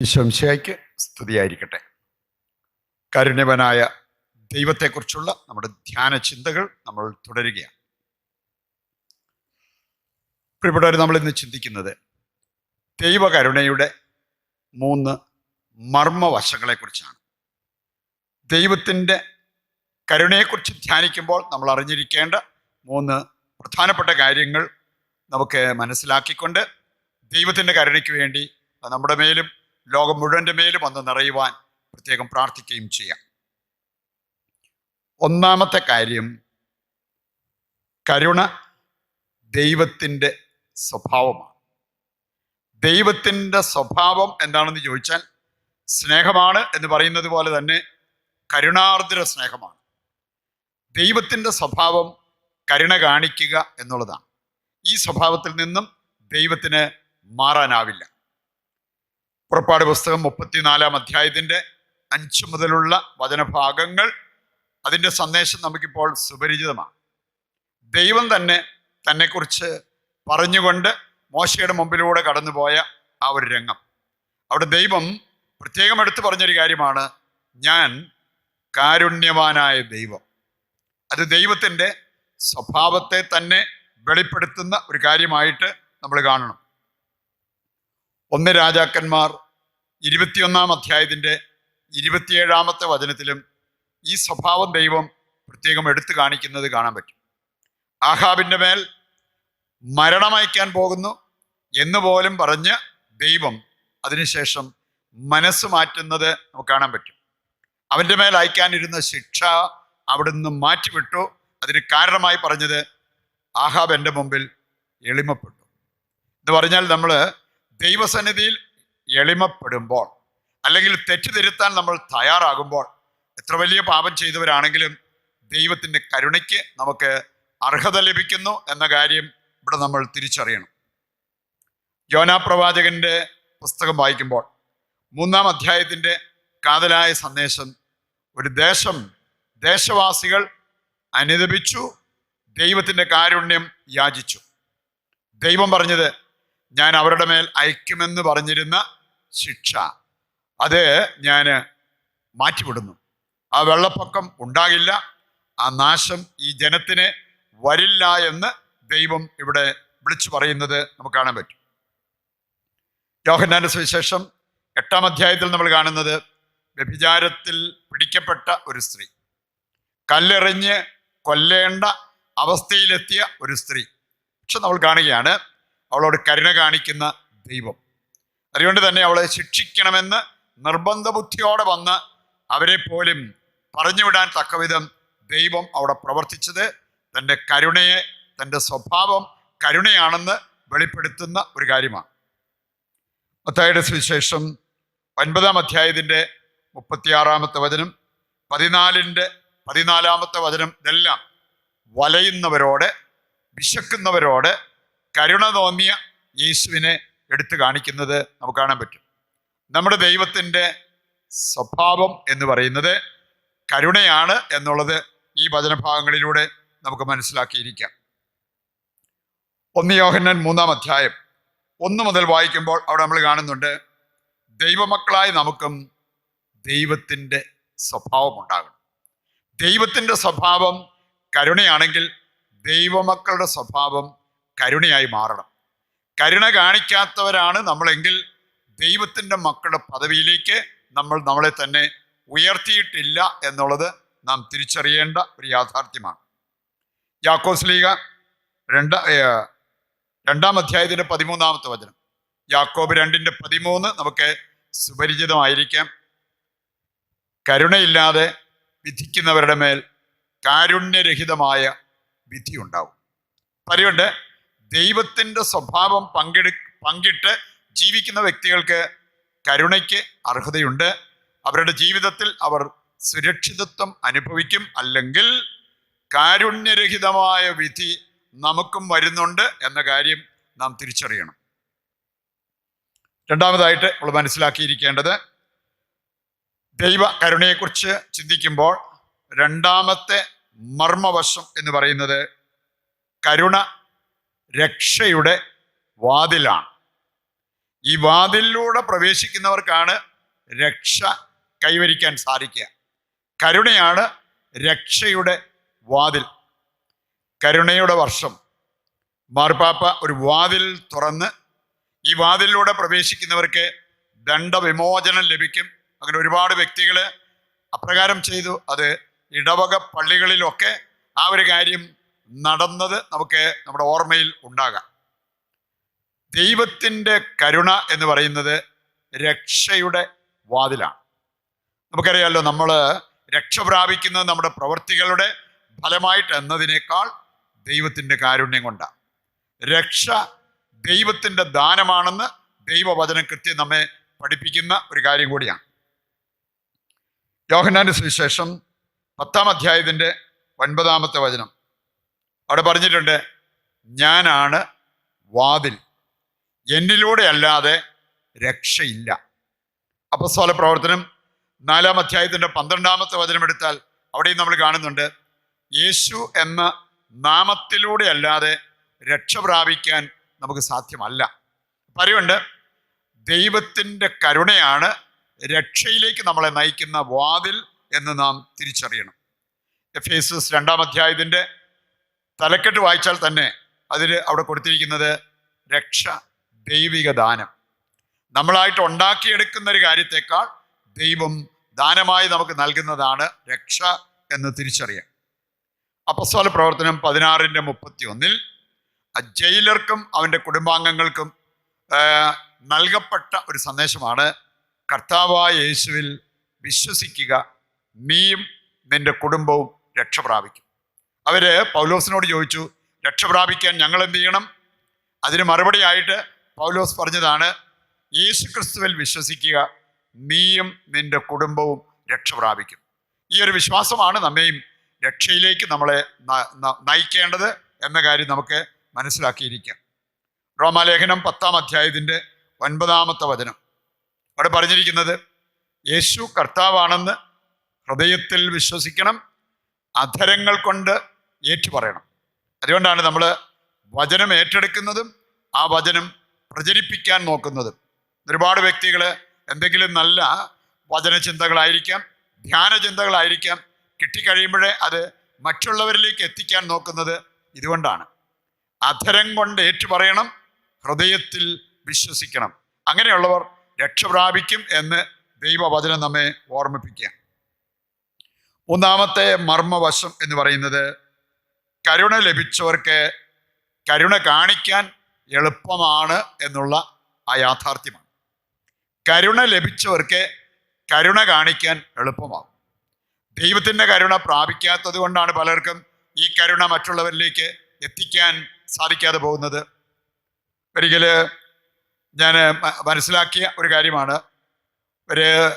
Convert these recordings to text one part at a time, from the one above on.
ഈശംശയ്ക്ക് സ്തുതിയായിരിക്കട്ടെ. കാരുണ്യവനായ ദൈവത്തെക്കുറിച്ചുള്ള നമ്മുടെ ധ്യാന ചിന്തകൾ നമ്മൾ തുടരുകയാണ്. പ്രിയപ്പെട്ടവർ നമ്മൾ ഇന്ന് ചിന്തിക്കുന്നത് ദൈവകരുണയുടെ മൂന്ന് മർമ്മവശങ്ങളെക്കുറിച്ചാണ്. ദൈവത്തിന്റെ കരുണയെക്കുറിച്ച് ധ്യാനിക്കുമ്പോൾ നമ്മൾ അറിഞ്ഞിരിക്കേണ്ട മൂന്ന് പ്രധാനപ്പെട്ട കാര്യങ്ങൾ നമുക്ക് മനസ്സിലാക്കിക്കൊണ്ട് ദൈവത്തിന്റെ കരുണയ്ക്ക് വേണ്ടി നമ്മുടെ മേലും ലോകം മുഴുവന്റെ മേലും വന്ന് നിറയുവാൻ പ്രത്യേകം പ്രാർത്ഥിക്കുകയും ചെയ്യാം. ഒന്നാമത്തെ കാര്യം കരുണ ദൈവത്തിന്റെ സ്വഭാവമാണ്. ദൈവത്തിന്റെ സ്വഭാവം എന്താണെന്ന് ചോദിച്ചാൽ സ്നേഹമാണ് എന്ന് പറയുന്നത് പോലെ തന്നെ കരുണാർദ്ര സ്നേഹമാണ്. ദൈവത്തിന്റെ സ്വഭാവം കരുണ കാണിക്കുക എന്നുള്ളതാണ്. ഈ സ്വഭാവത്തിൽ നിന്നും ദൈവത്തിന് മാറാനാവില്ല. പുറപ്പാട് പുസ്തകം മുപ്പത്തിനാലാം അധ്യായത്തിന്റെ അഞ്ച് മുതലുള്ള വചനഭാഗങ്ങൾ അതിന്റെ സന്ദേശം നമുക്കിപ്പോൾ സുപരിചിതമാണ്. ദൈവം തന്നെ തന്നെക്കുറിച്ച് പറഞ്ഞുകൊണ്ട് മോശയുടെ മുമ്പിലൂടെ കടന്നുപോയ ആ ഒരു രംഗം. അവിടെ ദൈവം പ്രത്യേകം എടുത്തു പറഞ്ഞൊരു കാര്യമാണ് ഞാൻ കാരുണ്യവാനായ ദൈവം. അത് ദൈവത്തിന്റെ സ്വഭാവത്തെ തന്നെ വെളിപ്പെടുത്തുന്ന ഒരു കാര്യമായിട്ട് നമ്മൾ കാണണം. ഒന്ന് രാജാക്കന്മാർ ഇരുപത്തിയൊന്നാം അധ്യായത്തിന്റെ ഇരുപത്തിയേഴാമത്തെ വചനത്തിലും ഈ സ്വഭാവം ദൈവം പ്രത്യേകം എടുത്തു കാണിക്കുന്നത് കാണാൻ പറ്റും. ആഹാബിന്റെ മേൽ മരണമയക്കാൻ പോകുന്നു എന്ന് പോലും പറഞ്ഞ് ദൈവം അതിനുശേഷം മനസ്സ് മാറ്റുന്നത് നമുക്ക് കാണാൻ പറ്റും. അവന്റെ മേൽ അയക്കാനിരുന്ന ശിക്ഷ അവിടുന്ന് മാറ്റിവിട്ടു. അതിന് കാരണമായി പറഞ്ഞത് ആഹാബ് എന്റെ മുമ്പിൽ എളിമപ്പെട്ടു. എന്ന് പറഞ്ഞാൽ നമ്മൾ ദൈവസന്നിധിയിൽ എളിമപ്പെടുമ്പോൾ അല്ലെങ്കിൽ തെറ്റിതിരുത്താൻ നമ്മൾ തയ്യാറാകുമ്പോൾ എത്ര വലിയ പാപം ചെയ്തവരാണെങ്കിലും ദൈവത്തിന്റെ കരുണയ്ക്ക് നമുക്ക് അർഹത ലഭിക്കുന്നു എന്ന കാര്യം ഇവിടെ നമ്മൾ തിരിച്ചറിയണം. യോനാ പ്രവാചകന്റെ പുസ്തകം വായിക്കുമ്പോൾ മൂന്നാം അധ്യായത്തിന്റെ കാതലായ സന്ദേശം ഒരു ദേശം ദേശവാസികൾ അനുദപിച്ചു ദൈവത്തിന്റെ കാരുണ്യം യാചിച്ചു. ദൈവം പറഞ്ഞത് ഞാൻ അവരുടെ മേൽ അയക്കുമെന്ന് പറഞ്ഞിരുന്ന ശിക്ഷ. അത് ഞാൻ മാറ്റിവിടുന്നു. ആ വെള്ളപ്പൊക്കം ഉണ്ടാകില്ല. ആ നാശം ഈ ജനത്തിന് വരില്ല എന്ന് ദൈവം ഇവിടെ വിളിച്ചു പറയുന്നത് നമുക്ക് കാണാൻ പറ്റും. യോഹന്നാന്റെ സുവിശേഷം എട്ടാം അധ്യായത്തിൽ നമ്മൾ കാണുന്നത് വ്യഭിചാരത്തിൽ പിടിക്കപ്പെട്ട ഒരു സ്ത്രീ. കല്ലെറിഞ്ഞ് കൊല്ലേണ്ട അവസ്ഥയിലെത്തിയ ഒരു സ്ത്രീ. പക്ഷെ നമ്മൾ കാണുകയാണ് അവളോട് കരുണ കാണിക്കുന്ന ദൈവം. അതുകൊണ്ട് തന്നെ അവളെ ശിക്ഷിക്കണമെന്ന് നിർബന്ധ ബുദ്ധിയോടെ വന്ന് അവരെ പോലും പറഞ്ഞുവിടാൻ തക്കവിധം ദൈവം അവിടെ പ്രവർത്തിച്ചത് തന്റെ കരുണയെ തന്റെ സ്വഭാവം കരുണയാണെന്ന് വെളിപ്പെടുത്തുന്ന ഒരു കാര്യമാണ്. മത്തായുടെ സുവിശേഷം ഒൻപതാം അധ്യായത്തിന്റെ മുപ്പത്തിയാറാമത്തെ വചനം പതിനാലിന്റെ പതിനാലാമത്തെ വചനം ഇതെല്ലാം വലയുന്നവരോട് വിശക്കുന്നവരോട് കരുണ തോന്നിയ യേശുവിനെ എടുത്തു കാണിക്കുന്നത് നമുക്ക് കാണാൻ പറ്റും. നമ്മുടെ ദൈവത്തിന്റെ സ്വഭാവം എന്ന് പറയുന്നത് കരുണയാണ് എന്നുള്ളത് ഈ വചനഭാഗങ്ങളിലൂടെ നമുക്ക് മനസ്സിലാക്കിയിരിക്കാം. ഒന്ന് യോഹന്നൻ മൂന്നാം അധ്യായം. ഒന്ന് മുതൽ വായിക്കുമ്പോൾ അവിടെ നമ്മൾ കാണുന്നുണ്ട് ദൈവമക്കളായി നമുക്കും ദൈവത്തിന്റെ സ്വഭാവം ഉണ്ടാകണം. ദൈവത്തിന്റെ സ്വഭാവം കരുണയാണെങ്കിൽ ദൈവമക്കളുടെ സ്വഭാവം കരുണയായി മാറണം. കരുണ കാണിക്കാത്തവരാണ് നമ്മളെങ്കിൽ ദൈവത്തിന്റെ മക്കളുടെ പദവിയിലേക്ക് നമ്മൾ നമ്മളെ തന്നെ ഉയർത്തിയിട്ടില്ല എന്നുള്ളത് നാം തിരിച്ചറിയേണ്ട ഒരു യാഥാർത്ഥ്യമാണ്. യാക്കോസ് ലീഗ രണ്ട രണ്ടാം അധ്യായത്തിന്റെ പതിമൂന്നാമത്തെ വചനം. യാക്കോബ് രണ്ടിന്റെ പതിമൂന്ന് നമുക്ക് സുപരിചിതമായിരിക്കാം. കരുണയില്ലാതെ വിധിക്കുന്നവരുടെ മേൽ കാരുണ്യരഹിതമായ വിധി ഉണ്ടാവും പറയുണ്ട് ദൈവത്തിന്റെ സ്വഭാവം പങ്കെടു പങ്കിട്ട് ജീവിക്കുന്ന വ്യക്തികൾക്ക് കരുണയ്ക്ക് അർഹതയുണ്ട്. അവരുടെ ജീവിതത്തിൽ അവർ സുരക്ഷിതത്വം അനുഭവിക്കും. അല്ലെങ്കിൽ കാരുണ്യരഹിതമായ വിധി നമുക്കും വരുന്നുണ്ട് എന്ന കാര്യം നാം തിരിച്ചറിയണം. രണ്ടാമതായിട്ട് നമ്മൾ മനസ്സിലാക്കിയിരിക്കേണ്ടത് ദൈവ കരുണയെക്കുറിച്ച് ചിന്തിക്കുമ്പോൾ രണ്ടാമത്തെ മർമ്മവശം എന്ന് പറയുന്നത് കരുണ രക്ഷയുടെ വാതിലാണ്. ഈ വാതിലിലൂടെ പ്രവേശിക്കുന്നവർക്കാണ് രക്ഷ കൈവരിക്കാൻ സാധിക്കുക. കരുണയാണ് രക്ഷയുടെ വാതിൽ. കരുണയുടെ വർഷം. മാർപ്പാപ്പ ഒരു വാതിൽ തുറന്ന് ഈ വാതിലിലൂടെ പ്രവേശിക്കുന്നവർക്ക് ദണ്ഡവിമോചനം ലഭിക്കും. അങ്ങനെ ഒരുപാട് വ്യക്തികൾ അപ്രകാരം ചെയ്തു. അത് ഇടവക പള്ളികളിലൊക്കെ ആ ഒരു കാര്യം നടന്നത് നമുക്ക് നമ്മുടെ ഓർമ്മയിൽ ഉണ്ടാകാം. ദൈവത്തിന്റെ കരുണ എന്ന് പറയുന്നത് രക്ഷയുടെ വാതിലാണ്. നമുക്കറിയാമല്ലോ നമ്മൾ രക്ഷ പ്രാപിക്കുന്നത് നമ്മുടെ പ്രവൃത്തികളുടെ ഫലമായിട്ട് എന്നതിനേക്കാൾ ദൈവത്തിന്റെ കാരുണ്യം കൊണ്ടാണ്. രക്ഷ ദൈവത്തിന്റെ ദാനമാണെന്ന് ദൈവവചനം കൃത്യം നമ്മെ പഠിപ്പിക്കുന്ന ഒരു കാര്യം കൂടിയാണ്. യോഹന്നാന്റെ സുവിശേഷം പത്താം അധ്യായത്തിന്റെ ഒൻപതാമത്തെ വചനം. അവിടെ പറഞ്ഞിട്ടുണ്ട് ഞാനാണ് വാതിൽ. എന്നിലൂടെ അല്ലാതെ രക്ഷയില്ല. അപ്പസ്വല പ്രവർത്തനം നാലാം അധ്യായത്തിന്റെ പന്ത്രണ്ടാമത്തെ വചനം എടുത്താൽ അവിടെയും നമ്മൾ കാണുന്നുണ്ട് യേശു എന്ന നാമത്തിലൂടെ അല്ലാതെ രക്ഷ പ്രാപിക്കാൻ നമുക്ക് സാധ്യമല്ല. പറയുണ്ട് ദൈവത്തിന്റെ കരുണയാണ് രക്ഷയിലേക്ക് നമ്മളെ നയിക്കുന്ന വാതിൽ എന്ന് നാം തിരിച്ചറിയണം. എഫ് എസ് രണ്ടാം അധ്യായത്തിന്റെ തലക്കെട്ട് വായിച്ചാൽ തന്നെ അതിൽ അവിടെ കൊടുത്തിരിക്കുന്നത് രക്ഷ ദൈവിക ദാനം. നമ്മളായിട്ട് ഉണ്ടാക്കിയെടുക്കുന്ന ഒരു കാര്യത്തെക്കാൾ ദൈവം ദാനമായി നമുക്ക് നൽകുന്നതാണ് രക്ഷ എന്ന് തിരിച്ചറിയാം അപ്പസ്വല പ്രവർത്തനം പതിനാറിന്റെ മുപ്പത്തി ഒന്നിൽ ജയിലർക്കും അവന്റെ കുടുംബാംഗങ്ങൾക്കും നൽകപ്പെട്ട ഒരു സന്ദേശമാണ് കർത്താവായ യേശുവിൽ വിശ്വസിക്കുക നീയും നിന്റെ കുടുംബവും രക്ഷ പ്രാപിക്കും അവർ പൗലോസിനോട് ചോദിച്ചു രക്ഷ പ്രാപിക്കാൻ ഞങ്ങൾ എന്ത് ചെയ്യണം? അതിന് മറുപടിയായിട്ട് പൗലോസ് പറഞ്ഞതാണ് യേശുക്രിസ്തുവിൽ വിശ്വസിക്കുക നീയും നിന്റെ കുടുംബവും രക്ഷ പ്രാപിക്കും. ഈ ഒരു വിശ്വാസമാണ് നമ്മെയും രക്ഷയിലേക്ക് നമ്മളെ നയിക്കേണ്ടത് എന്ന കാര്യം നമുക്ക് മനസ്സിലാക്കിയിരിക്കാം. റോമാലേഖനം പത്താം അധ്യായത്തിന്റെ ഒൻപതാമത്തെ വചനം. അവിടെ പറഞ്ഞിരിക്കുന്നത് യേശു കർത്താവാണെന്ന് ഹൃദയത്തിൽ വിശ്വസിക്കണം അധരങ്ങൾ കൊണ്ട് ഏറ്റുപറയണം. അതുകൊണ്ടാണ് നമ്മൾ വചനം ഏറ്റെടുക്കുന്നതും ആ വചനം പ്രചരിപ്പിക്കാൻ നോക്കുന്നതും. ഒരുപാട് വ്യക്തികൾ എന്തെങ്കിലും നല്ല വചനചിന്തകളായിരിക്കാം ധ്യാനചിന്തകളായിരിക്കാം കിട്ടിക്കഴിയുമ്പോഴേ അത് മറ്റുള്ളവരിലേക്ക് എത്തിക്കാൻ നോക്കുന്നത് ഇതുകൊണ്ടാണ്. അധരം കൊണ്ട് ഏറ്റുപറയണം ഹൃദയത്തിൽ വിശ്വസിക്കണം. അങ്ങനെയുള്ളവർ രക്ഷ പ്രാപിക്കും എന്ന് ദൈവവചനം നമ്മെ ഓർമ്മിപ്പിക്കുക ഒന്നാമത്തെ മർമ്മവശം എന്ന് പറയുന്നത് കരുണ ലഭിച്ചവർക്ക് കരുണ കാണിക്കാൻ എളുപ്പമാണ് എന്നുള്ള ആ യാഥാർത്ഥ്യമാണ്. കരുണ ലഭിച്ചവർക്ക് കരുണ കാണിക്കാൻ എളുപ്പമാകും. ദൈവത്തിന്റെ കരുണ പ്രാപിക്കാത്തത് കൊണ്ടാണ് പലർക്കും ഈ കരുണ മറ്റുള്ളവരിലേക്ക് എത്തിക്കാൻ സാധിക്കാതെ പോകുന്നത്. ഒരിക്കൽ ഞാൻ മനസ്സിലാക്കിയ ഒരു കാര്യമാണ്. ഒരു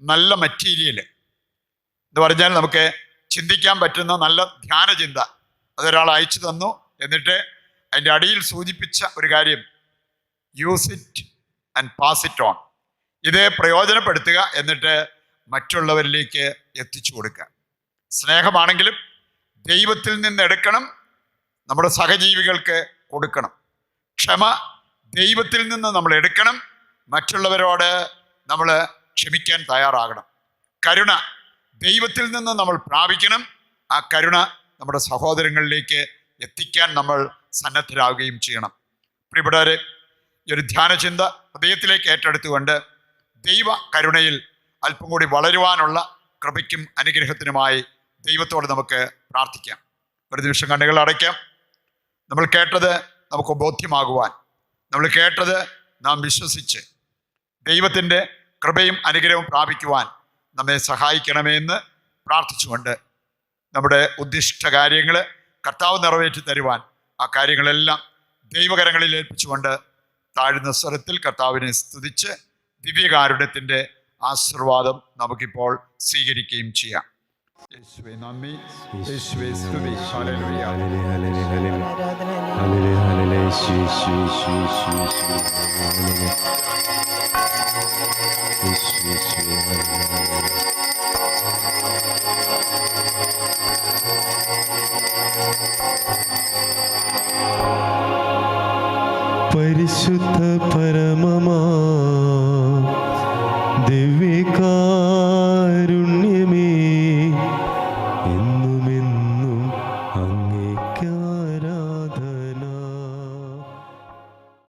നല്ല മെറ്റീരിയൽ എന്ന് പറഞ്ഞാൽ നമുക്ക് ചിന്തിക്കാൻ പറ്റുന്ന നല്ല ധ്യാനചിന്ത. അതൊരാൾ അയച്ചു തന്നു. എന്നിട്ട് അതിന്റെ അടിയിൽ സൂചിപ്പിച്ച ഒരു കാര്യം. Use it and pass it on ഇത് പ്രയോജനപ്പെടുത്തുക എന്നിട്ട് മറ്റുള്ളവരിലേക്ക് എത്തിച്ചു കൊടുക്കുക. സ്നേഹമാണെങ്കിലും ദൈവത്തിൽ നിന്ന് എടുക്കണം. നമ്മുടെ സഹജീവികൾക്ക് കൊടുക്കണം. ക്ഷമ ദൈവത്തിൽ നിന്ന് നമ്മൾ എടുക്കണം. മറ്റുള്ളവരോട് നമ്മൾ ക്ഷമിക്കാൻ തയ്യാറാകണം. കരുണ ദൈവത്തിൽ നിന്ന് നമ്മൾ പ്രാപിക്കണം. ആ കരുണ നമ്മുടെ സഹോദരങ്ങളിലേക്ക് എത്തിക്കാൻ നമ്മൾ സന്നദ്ധരാകുകയും ചെയ്യണം. പ്രിയപ്പെട്ടവരെ ഈ ഒരു ധ്യാനചിന്ത ഹൃദയത്തിലേക്ക് ഏറ്റെടുത്തുകൊണ്ട് ദൈവ കരുണയിൽ അല്പം കൂടി വളരുവാനുള്ള കൃപയ്ക്കും അനുഗ്രഹത്തിനുമായി ദൈവത്തോട് നമുക്ക് പ്രാർത്ഥിക്കാം. ഒരു നിമിഷം കണ്ണുകൾ അടയ്ക്കാം. നമ്മൾ കേട്ടത് നമുക്ക് ബോധ്യമാകുവാൻ നമ്മൾ കേട്ടത് നാം വിശ്വസിച്ച് ദൈവത്തിന്റെ കൃപയും അനുഗ്രഹവും പ്രാപിക്കുവാൻ നമ്മെ സഹായിക്കണമേ എന്ന് പ്രാർത്ഥിച്ചുകൊണ്ട് നമ്മുടെ ഉദ്ദിഷ്ട കാര്യങ്ങൾ കർത്താവ് നിറവേറ്റി തരുവാൻ ആ കാര്യങ്ങളെല്ലാം ദൈവകരങ്ങളിൽ ഏൽപ്പിച്ചുകൊണ്ട് താഴ്ന്ന സ്വരത്തിൽ കർത്താവിനെ സ്തുതിച്ച് ദിവ്യകാരുണ്യത്തിന്റെ ആശീർവാദം നമുക്കിപ്പോൾ സ്വീകരിക്കുകയും ചെയ്യാം. യേശുവേ നന്ദി. യേശുവേ സ്തുതി. ഹല്ലേലൂയ. പരിശുദ്ധ ദിവ്യ